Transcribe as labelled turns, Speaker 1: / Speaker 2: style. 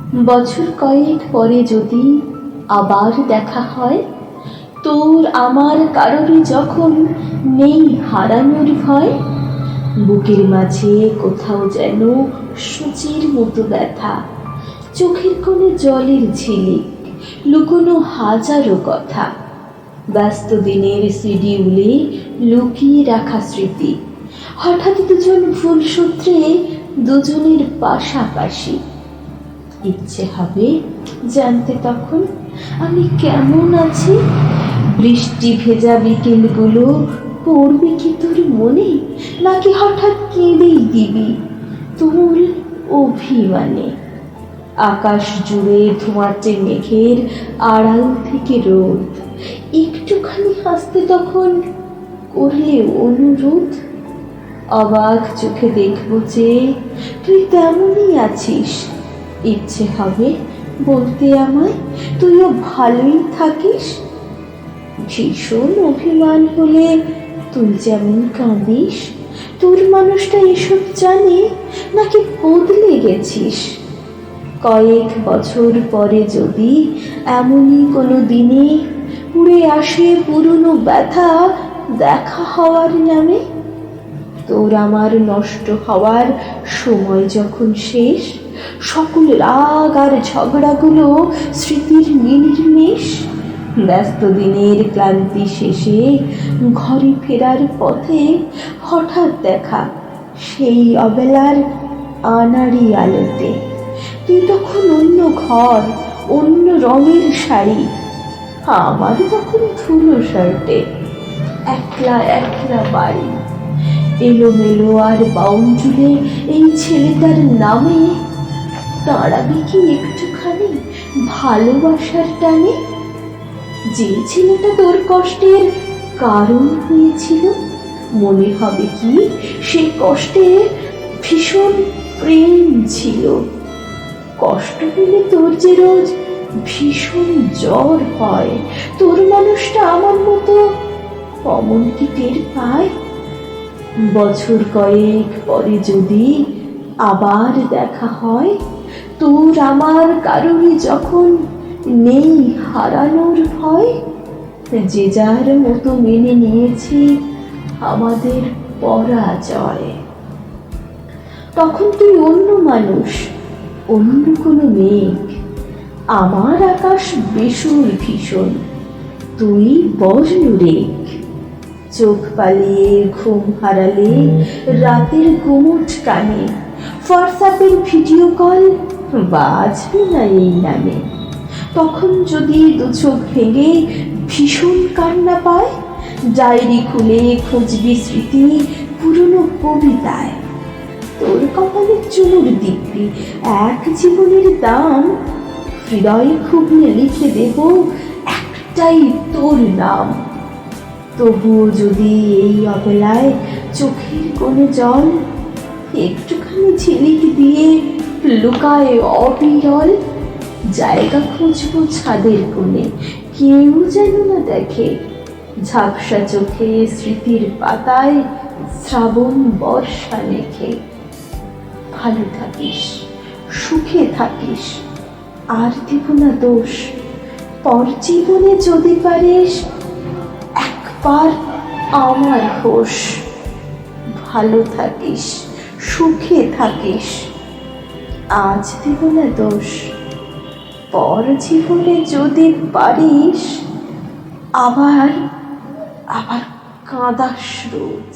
Speaker 1: বছর কয়েক পরে যদি আবার দেখা হয়, তোর আমার কারোরই যখন নেই হারানোর ভয়, বুকের মাঝে কোথাও যেন সূচির মতো ব্যথা, চোখের কোণে জলের ঝিলিক, লুকোনো হাজারো কথা, ব্যস্ত দিনের শিডিউলে লুকিয়ে রাখা স্মৃতি। হঠাৎ দুজন ভুল সূত্রে দুজনের পাশাপাশি ইচ্ছে হবে জানতে তখন আমি কেমন আছি? বৃষ্টি ভেজা বিকেলগুলো পড়বে কি তোর মনে? নাকি হঠাৎ কেঁদেই দিবি তুমুল অভিমানে? আকাশ জুড়ে ধোঁয়াটে মেঘের আড়াল থেকে রোদ। একটুখানি হাসতে তখন করলে অনুরোধ? অবাক চোখে দেখব যে তুই তেমনই আছিস। ইচ্ছে হবে বলতে আমায়, তুইও ভালোই থাকিস। ভীষণ অভিমান হলে তুই যেমন কাঁদিস, তোর মানুষটা এসব জানে নাকি বদলে গেছিস? কয়েক বছর পরে যদি এমনই কোনো দিনে উড়ে আসে পুরনো ব্যথা দেখা হওয়ার নামে তোর আমার নষ্ট হওয়ার সময় যখন শেষ, সকল রাগ আর ঝগড়াগুলো স্মৃতির নির্মেষ ব্যস্ত দিনের ক্লান্তি শেষে ঘরে ফেরার পথে হঠাৎ দেখা সেই অবেলার আনাড়ি আলোতে। তুই তখন অন্য ঘর, অন্য রঙের শাড়ি আমার তখন ধুলো শার্টে। একলা একলা বাড়ি। এলোমেলো আর বাউন্ডুলে এই ছেলেটার নামে দাঁড়াবি কি একটুখানি ভালোবাসার টানে? যে ছেলেটা তোর কষ্টের কারণ হয়েছিল, মনে হবে কি সে কষ্টে ভীষণ প্রেম ছিল। কষ্ট পেলে তোর যে রোজ ভীষণ জ্বর হয়, তোর মানুষটা আমার মতো অমন কি টের পায়? বছর কয়েক পরে যদি আবার দেখা হয়, তোর আমার কারোরই যখন নেই হারানোর ভয়, যে যার মতো মেনে নিয়েছি আমাদের পরাজয়। তখন তুই অন্য মানুষ, অন্য কোনো মেঘ, আমার আকাশ বেসুর ভীষণ, তুই বর্ণ রেখ চোখ পালিয়ে ঘুম হারালে রাতের গুমুট কানে। হোয়াটসঅ্যাপের ভিডিও কল বাজবে না এই নামে। তখন যদি দু চোখ ভেঙে ভীষণ কান্না পায়, ডায়েরি খুলে খুঁজবি স্মৃতি পুরনো কবিতায়। তোর কপালে চুমুর দিব্যি, এক জীবনের দাম। হৃদয় খুবলে লিখে দেব একটাই তোর নাম। তবুও যদি এই অবেলায় চোখের কোনো জল, একটুখানি ঝিলিক দিয়ে লুকায় অবিরল, জায়গা খুঁজবো ছাদের কোণে। কেউ যেন না দেখে ঝাপসা চোখে স্মৃতির পাতায় শ্রাবণ বর্ষা লেখে ভালো থাকিস, সুখে থাকিস, আর দিব না দোষ। পর জীবনে যদি পারিস একবার আমার হোস ভালো থাকিস, সুখে থাকিস। আজ দিব না দোষ, পর জীবনে যদি পারিস, আবার আবার কাঁদাস রোজ।